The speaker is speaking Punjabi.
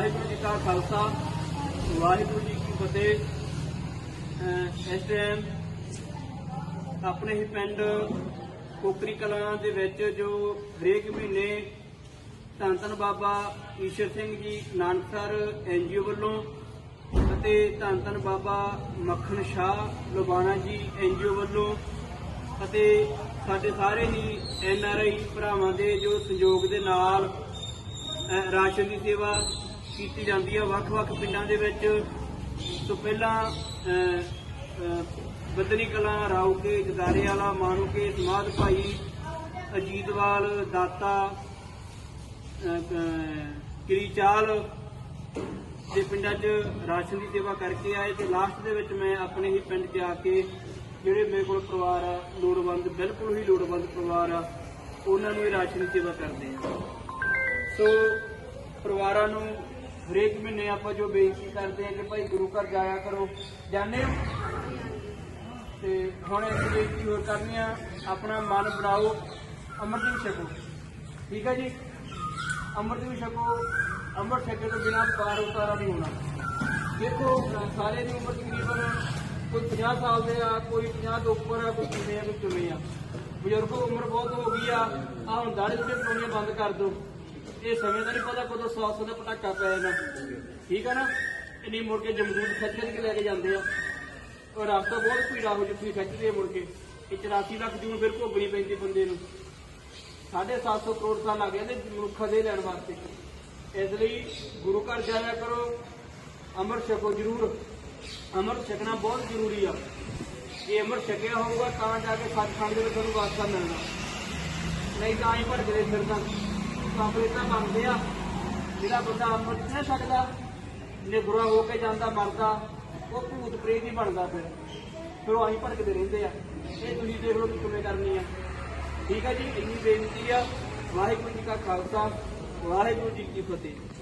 ਵਾਹਿਗੁਰੂ ਜੀ ਕਾ ਖਾਲਸਾ, ਵਾਹਿਗੁਰੂ ਜੀ ਕੀ ਫਤਿਹ। ਇਸ ਟਾਈਮ ਆਪਣੇ ਹੀ ਪਿੰਡ ਕੋਕਰੀ ਕਲਾਂ ਦੇ ਵਿੱਚ ਜੋ ਹਰੇਕ ਮਹੀਨੇ ਧੰਨ ਧੰਨ ਬਾਬਾ ਈਸ਼ਰ ਸਿੰਘ ਜੀ ਨਾਨਕਸਰ ਐਨਜੀਓ ਵੱਲੋਂ ਅਤੇ ਧੰਨ ਧੰਨ ਬਾਬਾ ਮੱਖਣ ਸ਼ਾਹ ਲੁਬਾਣਾ ਜੀ ਐਨਜੀਓ ਵੱਲੋਂ ਅਤੇ ਸਾਡੇ ਸਾਰੇ ਹੀ ਐਨ ਆਰ ਆਈ ਭਰਾਵਾਂ ਦੇ ਜੋ ਸੰਯੋਗ ਦੇ ਨਾਲ ਰਾਸ਼ਨ ਦੀ ਸੇਵਾ ਕੀਤੀ ਜਾਂਦੀ ਆ। ਵੱਖ-ਵੱਖ ਪਿੰਡਾਂ ਦੇ ਵਿੱਚ ਤੋਂ ਪਹਿਲਾਂ ਅਹ, ਅਹ, ਬੱਦਨੀ ਕਲਾਂ ਰਾਉਕੇ ਜਦਾਰੇ ਵਾਲਾ ਮਾਨੂਕੇ ਸਮਾਧ ਭਾਈ ਅਜੀਤਵਾਲ ਦਾਤਾ ਅਹ, ਅਹ, ਦੇ ਪਿੰਡਾਂ 'ਚ ਰਾਸ਼ਨ ਦੀ ਸੇਵਾ ਕਰਕੇ ਆਏ ਤੇ ਲਾਸਟ ਦੇ ਵਿੱਚ ਮੈਂ ਆਪਣੇ ਹੀ ਪਿੰਡ 'ਚ ਆ ਕੇ ਜਿਹੜੇ ਮੇਰੇ ਕੋਲ ਪਰਿਵਾਰ ਆ ਲੋੜਵੰਦ ਬਿਲਕੁਲ ਹੀ ਲੋੜਵੰਦ ਪਰਿਵਾਰ ਆ ਉਹਨਾਂ ਨੂੰ ਇਹ ਰਾਸ਼ਨ ਦੀ ਸੇਵਾ ਕਰਦੇ ਆ। ਸੋ ਪਰਿਵਾਰਾਂ ਨੂੰ ਹਰੇਕ ਮਹੀਨੇ ਆਪਾਂ ਜੋ ਬੇਨਤੀ ਕਰਦੇ ਹਾਂ ਕਿ ਭਾਈ ਗੁਰੂ ਘਰ ਜਾਇਆ ਕਰੋ। ਜਾਣੇ ਹੋ? ਤੇ ਹੁਣ ਇੱਕ ਬੇਨਤੀ ਹੋਰ ਕਰਨੀ ਆ। ਆਪਣਾ ਮਨ ਬਣਾਓ, ਅੰਮ੍ਰਿਤ ਵੀ ਛਕੋ। ਠੀਕ ਹੈ ਜੀ? ਅੰਮ੍ਰਿਤ ਵੀ ਛਕੋ। ਅੰਮ੍ਰਿਤ ਛਕੇ ਤੋਂ ਬਿਨਾਂ ਪਾਰ ਉਤਾਰਾ ਨਹੀਂ ਹੋਣਾ। ਦੇਖੋ ਅਹ ਸਾਰੇ ਦੀ ਉਮਰ ਤਕਰੀਬਨ ਕੋਈ 50 ਸਾਲ ਦੇ ਆ, ਕੋਈ 50 ਤੋਂ ਉੱਪਰ ਆ, ਕੋਈ ਕਿਵੇਂ ਆ, ਕੋਈ ਕਿਵੇਂ ਆ। ਬਜ਼ੁਰਗੋ, ਉਮਰ ਬਹੁਤ ਹੋ ਗਈ ਆ। ਆ ਹੁਣ ਦਾੜੇ ਤੇ ਪਾਉਣੀਆਂ ਬੰਦ ਕਰ ਦਿਓ। ਇਹ ਸਮੇਂ ਦਾ ਨਹੀਂ ਪਤਾ, ਕਦੋਂ 100 100 ਦਾ ਪਟਾਕਾ ਪੈ ਜਾਣਾ। ਠੀਕ ਆ ਨਾ? ਇੰਨੀ ਨਹੀਂ ਮੁੜ ਕੇ ਜਮਦੂਤ ਖੱਚ ਖੱਚ ਕੇ ਲੈ ਕੇ ਜਾਂਦੇ ਆ। ਉਹ ਰਸਤਾ ਬਹੁਤ ਭੀੜਾ ਹੋ ਜਿੱਥੇ ਖੱਚਦੇ ਆ ਮੁੜ ਕੇ। ਇਹ 84 ਲੱਖ ਜੂਨ ਫਿਰ ਭੋਗਣੀ ਪੈਂਦੀ ਬੰਦੇ ਨੂੰ। 750 ਕਰੋੜ ਸਾਲ ਲੱਗ ਜਾਂਦੇ ਮਨੁੱਖਾਂ ਦੇ ਲੈਣ ਵਾਸਤੇ। ਇਸ ਲਈ ਗੁਰੂ ਘਰ ਜਾਇਆ ਕਰੋ। ਅਮਰ ਛਕੋ ਜ਼ਰੂਰ। ਅਮਰ ਛਕਣਾ ਬਹੁਤ ਜ਼ਰੂਰੀ ਆ। ਜੇ ਅਮਰ ਛਕਿਆ ਹੋਊਗਾ ਤਾਂ ਜਾ ਕੇ ਸੱਚਖੰਡ ਦੇ ਵਿੱਚ ਤੁਹਾਨੂੰ ਵਾਸਤਾ ਮਿਲਣਾ। ਨਹੀਂ ਤਾਂ ਹੀ ਭਟਕਦੇ ਤਾਂ। ਕਾਫਲੇ ਤਾਂ ਬਣਦੇ ਆ। ਜਿਹੜਾ ਬੰਦਾ ਅੰਮ੍ਰਿਤ ਨਹੀਂ ਸਕਦਾ ਜੇ ਬੁਰਾ ਹੋ ਕੇ ਜਾਂਦਾ, ਮਰਦਾ, ਉਹ ਭੂਤ ਪ੍ਰੇਤ ਹੀ ਬਣਦਾ ਫਿਰ। ਫਿਰ ਉਹ ਆਹੀਂ ਭੜਕਦੇ ਰਹਿੰਦੇ ਆ। ਇਹ ਤੁਸੀਂ ਦੇਖ ਲਓ ਕਿ ਕਿਵੇਂ ਕਰਨੀ ਆ। ਠੀਕ ਆ ਜੀ, ਇੰਨੀ ਬੇਨਤੀ ਆ। ਵਾਹਿਗੁਰੂ ਜੀ ਕਾ ਖਾਲਸਾ, ਵਾਹਿਗੁਰੂ ਜੀ ਕੀ ਫਤਿਹ।